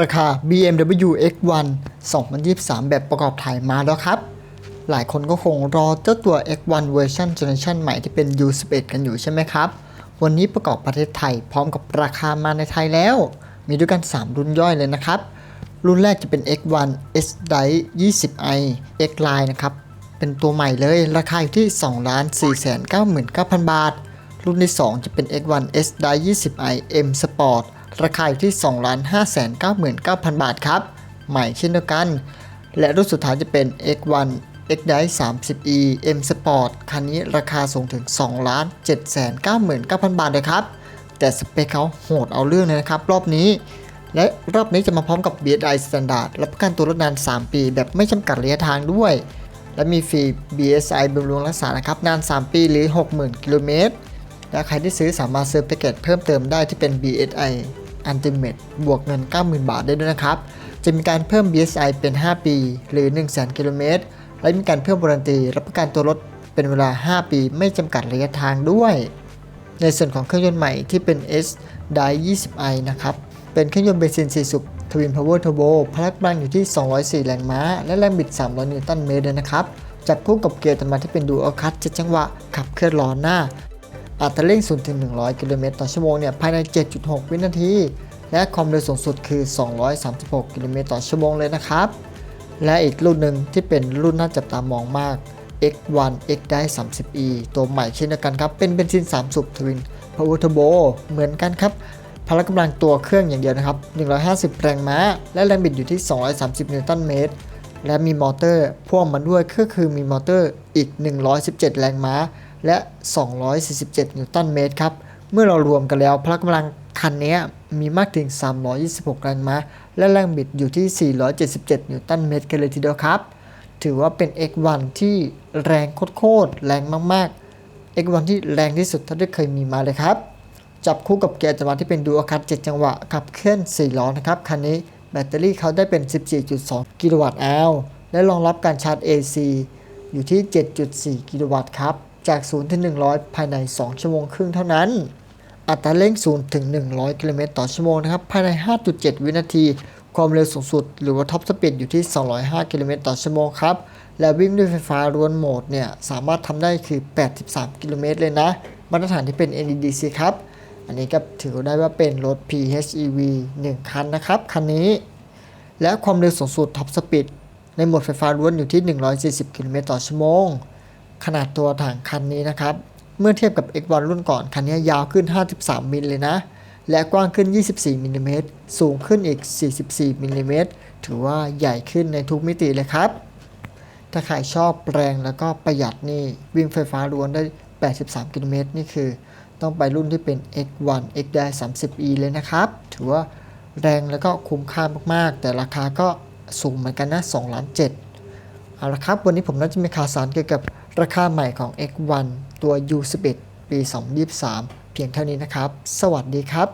ราคา BMW X1 2023 แบบประกอบถ่ายมาแล้วครับ หลายคนก็คงรอเจ้าตัว X1 เวอร์ชันเจเนอเรชันใหม่ที่เป็น U11 กันอยู่ใช่ไหมครับ วันนี้ประกอบประเทศไทยพร้อมกับราคามาในไทยแล้ว มีด้วยกัน 3 รุ่นย่อยเลยนะครับ รุ่นแรกจะเป็น X1 S Drive 20i X Line นะครับ เป็นตัวใหม่เลยราคาอยู่ที่ 2 4 9 9 0 0 0 บาท รุ่นที่ 2 จะเป็น X1 S Drive 20i M Sport ราคาอยู่ที่ 2 5 9 9 0 0 0 บาทครับ ใหม่เช่นเดียวกัน และรุ่นสุดท้ายจะเป็น X1 X Drive 30e M Sport คันนี้ราคาสูงถึง 2 7 9 9 0 0 0 บาทเลยครับ แต่สเปคเขาโหดเอาเรื่องเลยนะครับ รอบนี้ และรอบนี้จะมาพร้อมกับ BSI Standard รับประกันตัวรถนาน 3 ปี แบบไม่จำกัดระยะทางด้วย และมีฟรี BSI บำรุงรักษานะครับ นาน 3 ปีหรือ 60,000 กิโลเมตร และใครที่ซื้อสามารถซื้อแพ็กเกจเพิ่มเติมได้ที่เป็น BSI Ultimate บวกเงิน 90,000 บาทได้ด้วยนะครับ จะมีการเพิ่ม BSI เป็น 5 ปี หรือ 100,000 กิโลเมตร และมีการเพิ่มวารันตี รับประกันตัวรถเป็นเวลา 5 ปี ไม่จำกัดระยะทางด้วย ในส่วนของเครื่องยนต์ใหม่ที่เป็น S d i 20i นะครับ เป็นเครื่องยนต์เบนซิน 4 สูบทวินพาวเวอร์เทอร์โบพลังกำลังอยู่ที่ 204 แรงม้า และแรงบิด 300 นิวตันเมตรเลยนะครับ จับคู่กับเกียร์ธรรมดาที่เป็นดูอัลคัต7จังหวะ ขับเคลื่อนล้อหน้า อัตราเร่ง0ถึง100 กิโลเมตรต่อชั่วโมงเนี่ยภายใน 7.6 วินาที และความเร็วสูงสุดคือ 236 กิโลเมตรต่อชั่วโมงเลยนะครับ และอีกรุ่นหนึ่งที่เป็นรุ่นน่าจับตามองมาก X1 X ได้ 30e ตัวใหม่เช่นเดียวกันครับ เป็นเบนซิน 3 สูบทวิน Power Turbo เหมือนกันครับ พละกำลังตัวเครื่องอย่างเดียวนะครับ 150 แรงม้า และแรงบิดอยู่ที่ 230 นิวตันเมตร และมีมอเตอร์พ่วงมาด้วยก็คือมีมอเตอร์อีก 117 แรงม้า และ 247 นิวตันเมตรครับ เมื่อเรารวมกันแล้วพละกำลังคันนี้มีมากถึง 326 แรงม้า และแรงบิดอยู่ที่ 477 นิวตันเมตรกันเลยทีเดียวครับ ถือว่าเป็น X1 ที่แรงโคตรแรงมากๆ X1 ที่แรงที่สุดเท่าที่เคยมีมาเลยครับ จับคู่กับเกียร์จังหวะที่เป็นดูอัคัต7จังหวะขับเคลื่อน 4 ล้อนะครับ คันนี้แบตเตอรี่เขาได้เป็น 14.2 กิโลวัตต์อาวและรองรับการชาร์จ AC อยู่ที่ 7.4 กิโลวัตต์ครับ จาก 0 ถึง 100 ภายใน 2 ชั่วโมงครึ่งเท่านั้น อัตราเร่ง 0 ถึง 100 กิโลเมตรต่อชั่วโมงนะครับ ภายใน 5.7 วินาที ความเร็วสูงสุด หรือว่าท็อปสปีดอยู่ที่ 205 กิโลเมตรต่อชั่วโมงครับ และวิ่งด้วยไฟฟ้าล้วนโหมดเนี่ย สามารถทำได้คือ 83 กิโลเมตรเลยนะ มาตรฐานที่เป็น NEDC ครับ อันนี้ก็ถือได้ว่าเป็นรถ PHEV 1 คันนะครับ คันนี้ และความเร็วสูงสุดท็อปสปีดในโหมดไฟฟ้าล้วนอยู่ที่ 140 กิโลเมตรต่อชั่วโมง ขนาดตัวถังคันนี้นะครับ เมื่อเทียบกับ X1 รุ่นก่อน คันนี้ยาวขึ้น 53 มิลเลยนะ และกว้างขึ้น 24มิลลิเมตรสูงขึ้นอีก 44มิลลิเมตรถือว่าใหญ่ขึ้นในทุกมิติเลยครับ ถ้าใครชอบแรงแล้วก็ประหยัดนี่ วิ่งไฟฟ้าล้วนได้ 83กิโลเมตรนี่คือ ต้องไปรุ่นที่เป็น X1 X ได้ 30e เลยนะครับ ถือว่าแรงแล้วก็คุ้มค่ามากๆ แต่ราคาก็สูงเหมือนกันนะ2ล้าน7เอาละครับ วันนี้ผมน่าจะมีข่าวสารเกี่ยวกับราคาใหม่ของ X1 ตัว U11 ปี 2023 เพียงเท่านี้นะครับ สวัสดีครับ